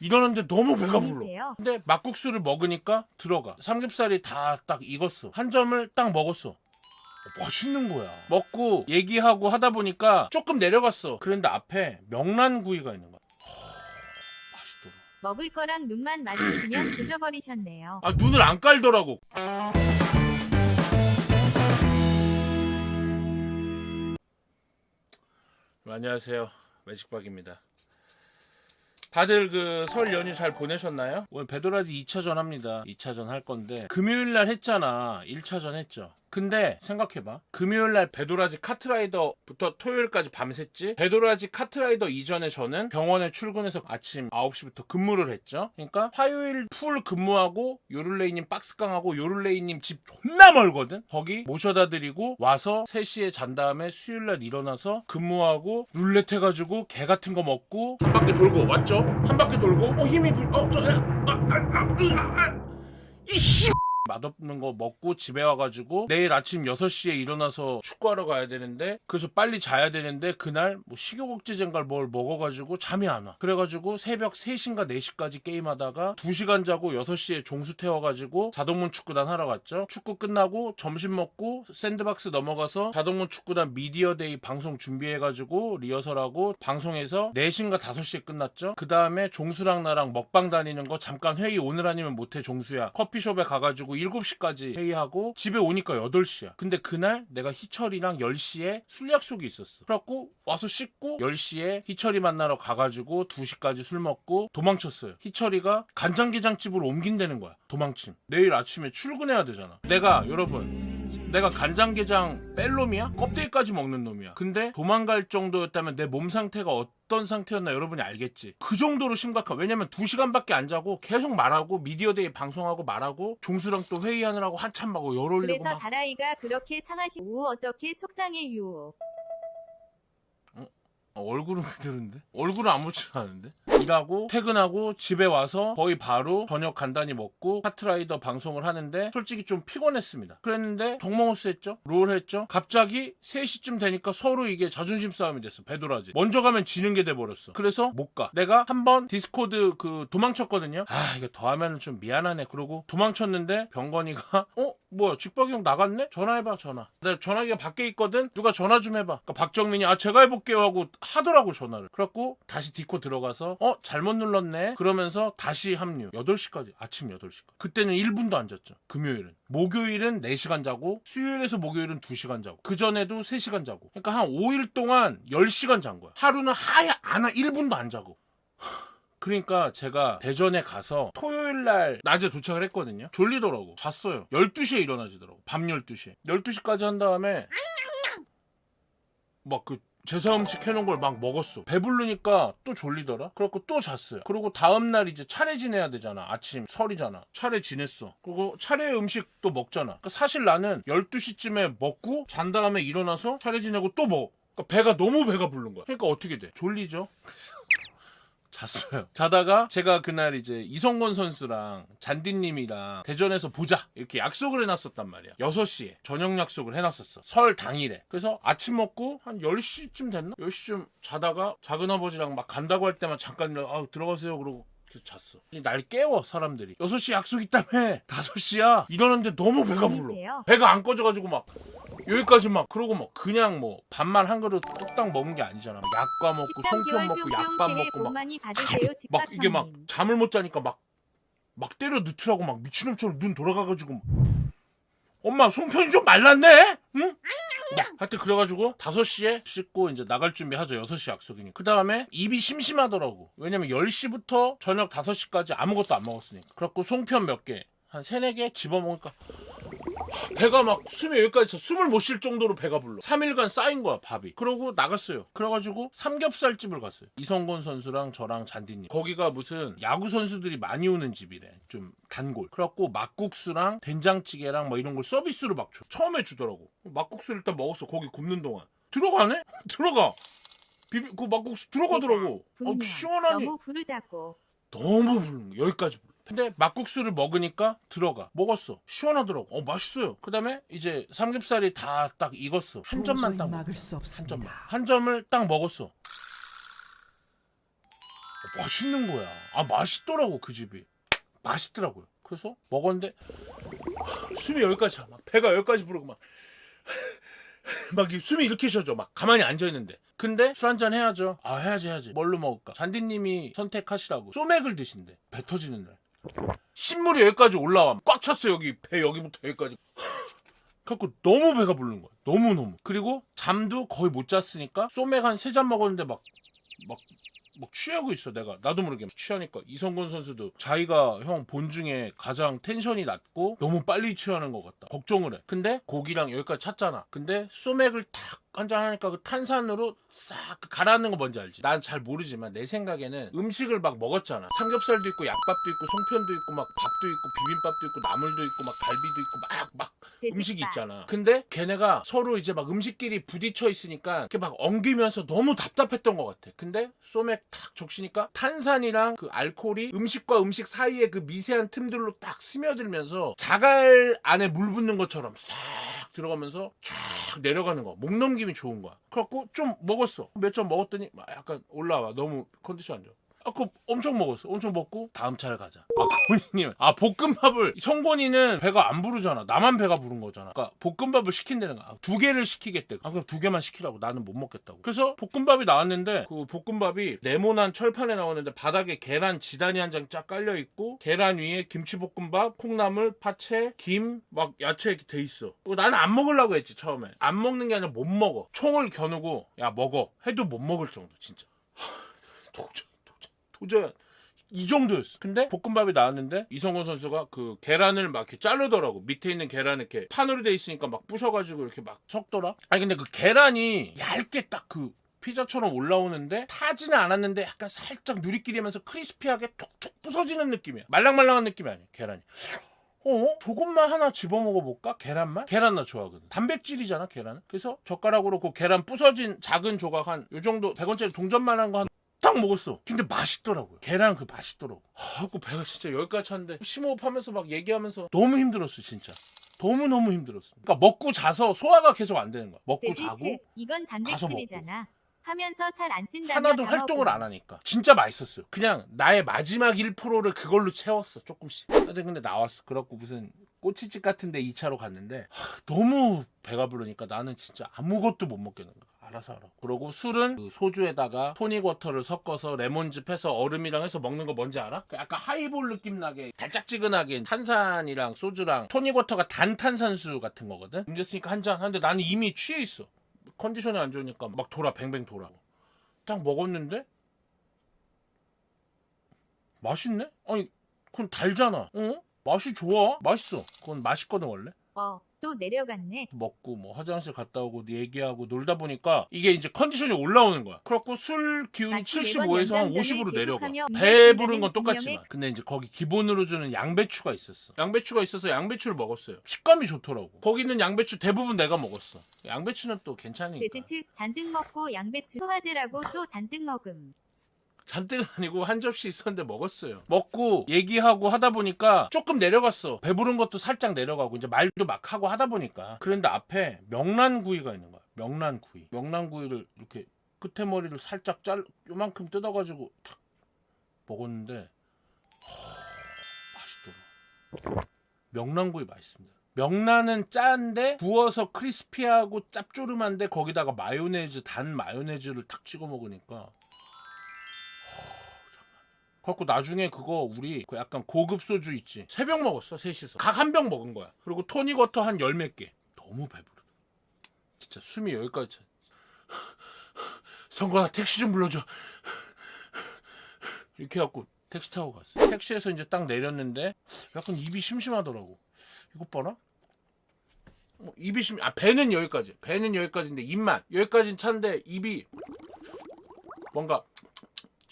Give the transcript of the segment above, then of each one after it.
이러는데 너무 배가 불러. 근데 막국수를 먹으니까 들어가. 삼겹살이 다 딱 익었어. 한 점을 딱 먹었어. 어, 맛있는 거야. 먹고 얘기하고 하다 보니까 조금 내려갔어. 그런데 앞에 명란구이가 있는 거야. 허, 맛있더라. 먹을 거랑 눈만 마주치면 조져버리셨네요. 아 눈을 안 깔더라고. 안녕하세요. 매직박입니다. 다들 그 설 연휴 잘 보내셨나요? 오늘 배도라지 2차전 합니다. 2차전 할 건데 금요일 날 했잖아. 1차전 했죠. 근데 생각해봐. 금요일 날 배도라지 카트라이더부터 토요일까지 밤샜지. 배도라지 카트라이더 이전에 저는 병원에 출근해서 아침 9시부터 근무를 했죠. 그러니까 화요일 풀 근무하고 요를레이님 박스깡하고 요를레이님 집 존나 멀거든. 거기 모셔다 드리고 와서 3시에 잔 다음에 수요일 날 일어나서 근무하고 룰렛 해가지고 개 같은 거 먹고 한 바퀴 돌고 왔죠. 한 바퀴 돌고 어 힘이 불, 어 저, 아, 이씨. 맛없는 거 먹고 집에 와가지고 내일 아침 6시에 일어나서 축구하러 가야 되는데 그래서 빨리 자야 되는데 그날 뭐 식욕억제제인가 뭘 먹어가지고 잠이 안 와. 그래가지고 새벽 3시인가 4시까지 게임하다가 2시간 자고 6시에 종수 태워가지고 자동문 축구단 하러 갔죠. 축구 끝나고 점심 먹고 샌드박스 넘어가서 자동문 축구단 미디어데이 방송 준비해가지고 리허설하고 방송에서 4시인가 5시에 끝났죠. 그 다음에 종수랑 나랑 먹방 다니는 거 잠깐 회의 오늘 아니면 못해 종수야. 커피숍에 가가지고 7시까지 회의하고 집에 오니까 8시야. 근데 그날 내가 희철이랑 10시에 술 약속이 있었어. 그래갖고 와서 씻고 10시에 희철이 만나러 가가지고 2시까지 술 먹고 도망쳤어요. 희철이가 간장게장집으로 옮긴다는 거야. 도망침. 내일 아침에 출근해야 되잖아. 내가 여러분 내가 간장게장 뺄 놈이야? 껍데기까지 먹는 놈이야. 근데 도망갈 정도였다면 내 몸 상태가 어떤 상태였나 여러분이 알겠지. 그 정도로 심각한. 왜냐면 2시간밖에 안 자고 계속 말하고 미디어데이 방송하고 말하고 종수랑 또 회의하느라고 한참 막 열 올리고 그래서 막 다라이가 그렇게 상하시 우 어떻게 속상해 유. 어, 얼굴은 그대로인데? 얼굴은 아무렇지도 않은데? 일하고 퇴근하고 집에 와서 거의 바로 저녁 간단히 먹고 카트라이더 방송을 하는데 솔직히 좀 피곤했습니다. 그랬는데 덕몽호스 했죠? 롤 했죠? 갑자기 3시쯤 되니까 서로 이게 자존심 싸움이 됐어. 배도라지. 먼저 가면 지는 게 돼버렸어. 그래서 못 가. 내가 한번 디스코드 그 도망쳤거든요. 아 이거 더 하면 좀 미안하네. 그러고 도망쳤는데 병건이가 어? 뭐야 직박이 형 나갔네? 전화해봐 전화. 나 전화기가 밖에 있거든. 누가 전화 좀 해봐. 그러니까 박정민이 아 제가 해볼게요 하고 하더라고 전화를. 그래갖고 다시 디코 들어가서 어 잘못 눌렀네. 그러면서 다시 합류. 8시까지 아침 8시까지. 그때는 1분도 안 잤죠. 금요일은. 목요일은 4시간 자고 수요일에서 목요일은 2시간 자고 그 전에도 3시간 자고. 그러니까 한 5일 동안 10시간 잔 거야. 하루는 하야 안하 1분도 안 자고. 그러니까 제가 대전에 가서 토요일 날 낮에 도착을 했거든요. 졸리더라고. 잤어요. 12시에 일어나지더라고. 밤 12시에. 12시까지 한 다음에 막그 제사 음식 해놓은 걸 막 먹었어. 배부르니까 또 졸리더라. 그래갖고 또 잤어요. 그리고 다음날 이제 차례 지내야 되잖아. 아침 설이잖아. 차례 지냈어. 그리고 차례 음식 또 먹잖아. 그러니까 사실 나는 12시쯤에 먹고 잔 다음에 일어나서 차례 지내고 또 먹어. 그러니까 배가 너무 배가 부른 거야. 그러니까 어떻게 돼? 졸리죠. 그래서 잤어요. 자다가 제가 그날 이제 이성권 선수랑 잔디님이랑 대전에서 보자 이렇게 약속을 해놨었단 말이야. 6시에 저녁 약속을 해놨었어. 설 당일에. 그래서 아침 먹고 한 10시쯤 됐나? 10시쯤 자다가 작은아버지랑 막 간다고 할 때만 잠깐 아 들어가세요 그러고 그래서 잤어. 날 깨워 사람들이. 6시 약속 있다며. 5시야. 이러는데 너무 배가 불러. 배가 안 꺼져가지고 막 여기까지 막 그러고 막 그냥 뭐 밥만 한 그릇 뚝딱 먹은 게 아니잖아. 막 약과 먹고 13개월 송편 먹고 약밥 먹고 복막 많이 받으세요 막 이게 막. 잠을 못 자니까 막 막 때려 넣더라고 막 미친놈처럼 눈 돌아가가지고 막. 엄마 송편이 좀 말랐네? 응? 막 하여튼 그래가지고 5시에 씻고 이제 나갈 준비하죠 6시 약속이니 그 다음에 입이 심심하더라고 왜냐면 10시부터 저녁 5시까지 아무것도 안 먹었으니까 그래갖고 송편 몇개한 3, 4개 집어먹으니까 배가 막 숨이 여기까지 차 숨을 못 쉴 정도로 배가 불러. 3일간 쌓인 거야 밥이. 그러고 나갔어요. 그래가지고 삼겹살 집을 갔어요. 이성곤 선수랑 저랑 잔디님. 거기가 무슨 야구 선수들이 많이 오는 집이래. 좀 단골. 그래갖고 막국수랑 된장찌개랑 뭐 이런 걸 서비스로 막 줘. 처음에 주더라고. 막국수를 일단 먹었어 거기 굽는 동안. 들어가네? 들어가. 비비 그 막국수 들어가더라고. 어, 분명 시원하니. 너무 부르다고. 너무 부르는 거야. 여기까지 불러. 근데 막국수를 먹으니까 들어가. 먹었어. 시원하더라고. 어, 맛있어요. 그 다음에 이제 삼겹살이 다 딱 익었어. 한 점만 딱 먹어. 막을 수한 없습니다. 점만. 한 점을 딱 먹었어. 어, 맛있는 거야. 아 맛있더라고 그 집이. 맛있더라고요. 그래서 먹었는데 숨이 여기까지 차. 막 배가 여기까지 부르고 막. 막 이 숨이 이렇게 쉬어져 막 가만히 앉아 있는데 근데 술 한잔 해야죠 아 해야지 해야지 뭘로 먹을까 잔디님이 선택하시라고 소맥을 드신대 배 터지는 날 신물이 여기까지 올라와. 꽉 찼어 여기. 배 여기부터 여기까지. 그래갖고 너무 배가 부르는 거야. 너무너무. 그리고 잠도 거의 못 잤으니까 소맥 한 세 잔 먹었는데 막 막, 막 취하고 있어 내가. 나도 모르게 취하니까. 이성곤 선수도 자기가 형 본 중에 가장 텐션이 낮고 너무 빨리 취하는 것 같다. 걱정을 해. 근데 고기랑 여기까지 찼잖아. 근데 소맥을 탁 한잔 하니까 그 탄산으로 싹 가라앉는 거 뭔지 알지? 난 잘 모르지만 내 생각에는 음식을 막 먹었잖아 삼겹살도 있고 약밥도 있고 송편도 있고 막 밥도 있고 비빔밥도 있고 나물도 있고 막 갈비도 있고 막 막 음식이 있잖아. 근데 걔네가 서로 이제 막 음식끼리 부딪혀 있으니까 이렇게 막 엉기면서 너무 답답했던 것 같아. 근데 소맥 탁 적시니까 탄산이랑 그 알코올이 음식과 음식 사이에 그 미세한 틈들로 딱 스며들면서 자갈 안에 물 붓는 것처럼 싹 들어가면서 쫙 내려가는 거. 목 넘김이 좋은 거야. 그래갖고 좀 먹었어. 몇 점 먹었더니 막 약간 올라와. 너무 컨디션 안 좋아. 아, 그거 엄청 먹었어. 엄청 먹고 다음 차를 가자. 아, 고니님. 아, 볶음밥을 성곤이는 배가 안 부르잖아. 나만 배가 부른 거잖아. 그러니까 볶음밥을 시킨다는 거야. 아, 두 개를 시키겠대. 아, 그럼 두 개만 시키라고. 나는 못 먹겠다고. 그래서 볶음밥이 나왔는데 그 볶음밥이 네모난 철판에 나왔는데 바닥에 계란 지단이 한 장 쫙 깔려 있고 계란 위에 김치볶음밥, 콩나물, 파채, 김, 막 야채 이렇게 돼 있어. 나는 안 먹으려고 했지 처음에. 안 먹는 게 아니라 못 먹어. 총을 겨누고 야 먹어. 해도 못 먹을 정도 진짜. 도저히 도저히 이 정도였어. 근데 볶음밥이 나왔는데 이성곤 선수가 그 계란을 막 이렇게 자르더라고. 밑에 있는 계란 이렇게 판으로 돼 있으니까 막 부셔가지고 이렇게 막 섞더라. 아니 근데 그 계란이 얇게 딱그 피자처럼 올라오는데 타지는 않았는데 약간 살짝 누리끼리면서 크리스피하게 툭툭 부서지는 느낌이야. 말랑말랑한 느낌이 아니야. 계란이. 어? 조금만 하나 집어 먹어볼까? 계란만? 계란 나 좋아하거든. 단백질이잖아, 계란은. 그래서 젓가락으로 그 계란 부서진 작은 조각 한 요 정도 100원짜리 동전만 한 거한 딱 먹었어. 근데 맛있더라고요. 계란 그 맛있더라고. 하고 배가 진짜 여기까지 찼는데 심호흡하면서 막 얘기하면서 너무 힘들었어, 진짜. 너무 너무 힘들었어. 그러니까 먹고 자서 소화가 계속 안 되는 거야. 먹고 자고 특 이건 단백질이잖아. 하면서 살 안 찐다며 하나도 다 활동을. 안 하니까 진짜 맛있었어요. 그냥 나의 마지막 1%를 그걸로 채웠어 조금씩. 근데 근데 나왔어. 그래갖고 무슨 꼬치집 같은데 2차로 갔는데 하, 너무 배가 부르니까 나는 진짜 아무것도 못 먹겠는 거야. 알아서 하라. 그러고 술은 그 소주에다가 토닉 워터를 섞어서 레몬즙 해서 얼음이랑 해서 먹는 거 뭔지 알아? 그 약간 하이볼 느낌 나게 달짝지근하게 탄산이랑 소주랑 토닉 워터가 단 탄산수 같은 거거든. 음료수니까 한 잔 하는데 나는 이미 취해 있어. 컨디션이 안 좋으니까 막 돌아 뱅뱅 돌아. 딱 먹었는데 맛있네? 아니 그건 달잖아. 어? 맛이 좋아. 맛있어. 그건 맛있거든 원래. 어, 또 내려갔네. 먹고 뭐 화장실 갔다 오고 얘기하고 놀다 보니까 이게 이제 컨디션이 올라오는 거야. 그래갖고 술 기운이 마치 75에서 한 매번 연장전을 50으로 내려가. 계속하며 배 음료 부른 건 똑같지만. 근데 이제 거기 기본으로 주는 양배추가 있었어. 양배추가 있어서 양배추를 먹었어요. 식감이 좋더라고. 거기 있는 양배추 대부분 내가 먹었어. 양배추는 또 괜찮으니까. 특 잔뜩 먹고 양배추 소화제라고 또 잔뜩 먹음. 잔뜩은 아니고 한 접시 있었는데 먹었어요. 먹고 얘기하고 하다 보니까 조금 내려갔어. 배부른 것도 살짝 내려가고 이제 말도 막 하고 하다 보니까 그런데 앞에 명란구이가 있는 거야. 명란구이. 명란구이를 이렇게 끝에 머리를 살짝 잘 요만큼 뜯어가지고 탁 먹었는데 허, 맛있더라. 명란구이 맛있습니다. 명란은 짠데 구워서 크리스피하고 짭조름한데 거기다가 마요네즈 단 마요네즈를 탁 찍어 먹으니까 그래갖고 나중에 그거 우리 그 약간 고급 소주 있지. 세 병 먹었어 셋이서. 각 한 병 먹은 거야. 그리고 토닉워터 한 열 몇 개. 너무 배부르다. 진짜 숨이 여기까지 차. 성건아 택시 좀 불러줘. 이렇게 해갖고 택시 타고 갔어. 택시에서 이제 딱 내렸는데 약간 입이 심심하더라고. 이것 봐라. 뭐 입이 심, 아 배는 여기까지. 배는 여기까지인데 입만. 여기까지는 찬데 입이 뭔가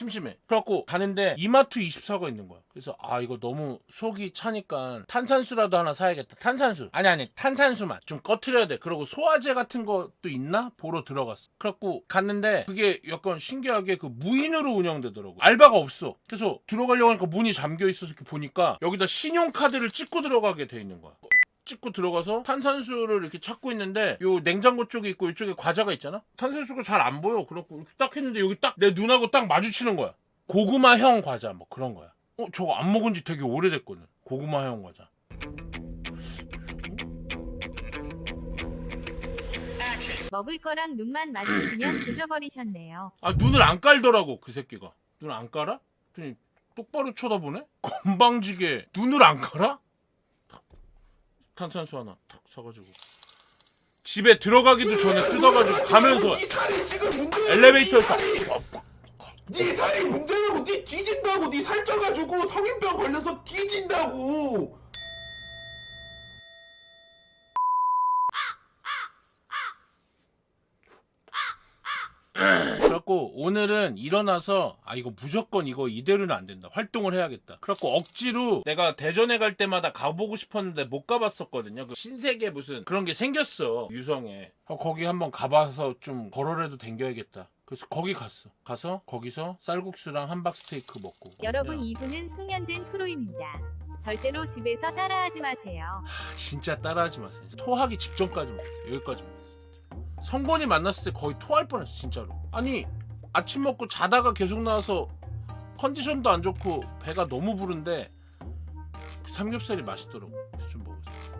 심심해. 그래갖고 가는데 이마트 24가 있는 거야. 그래서 아 이거 너무 속이 차니까 탄산수라도 하나 사야겠다. 탄산수. 아니 아니 탄산수만 좀 꺼트려야 돼. 그리고 소화제 같은 것도 있나 보러 들어갔어. 그래갖고 갔는데 그게 약간 신기하게 그 무인으로 운영되더라고. 알바가 없어. 그래서 들어가려고 하니까 문이 잠겨 있어서 이렇게 보니까 여기다 신용카드를 찍고 들어가게 돼 있는 거야. 찍고 들어가서 탄산수를 이렇게 찾고 있는데 요 냉장고 쪽에 있고 이쪽에 과자가 있잖아 탄산수가 잘 안 보여 그렇고 딱 했는데 여기 딱 내 눈하고 딱 마주치는 거야 고구마형 과자 뭐 그런 거야. 어 저거 안 먹은 지 되게 오래됐거든. 고구마형 과자. 먹을 거랑 눈만 마주치면 조져버리셨네요. 아 눈을 안 깔더라고 그 새끼가. 눈 안 깔아? 그랬더니 똑바로 쳐다보네. 건방지게 눈을 안 깔아? 탁, 탄산수 하나 탁 사가지고 집에 들어가기도 전에 뜯어가지고 가면서 네 살이 지금 문제야. 엘리베이터에서 네 살이 문제라고 네 뒤진다고 네 살쪄가지고 성인병 걸려서 뒤진다고 그래갖고 오늘은 일어나서 아 이거 무조건 이거 이대로는 안 된다. 활동을 해야겠다. 그래갖고 억지로 내가 대전에 갈 때마다 가보고 싶었는데 못 가봤었거든요. 그 신세계 무슨 그런 게 생겼어 유성에. 어, 거기 한번 가봐서 좀 걸어라도 댕겨야겠다. 그래서 거기 갔어. 가서 거기서 쌀국수랑 함박스테이크 먹고. 여러분 이분은 숙련된 프로입니다. 절대로 집에서 따라하지 마세요. 아, 진짜 따라하지 마세요. 토하기 직전까지 먹 여기까지 먹 성곤이 만났을 때 거의 토할 뻔했어 진짜로. 아니 아침 먹고 자다가 계속 나와서 컨디션도 안 좋고 배가 너무 부른데 그 삼겹살이 맛있더라고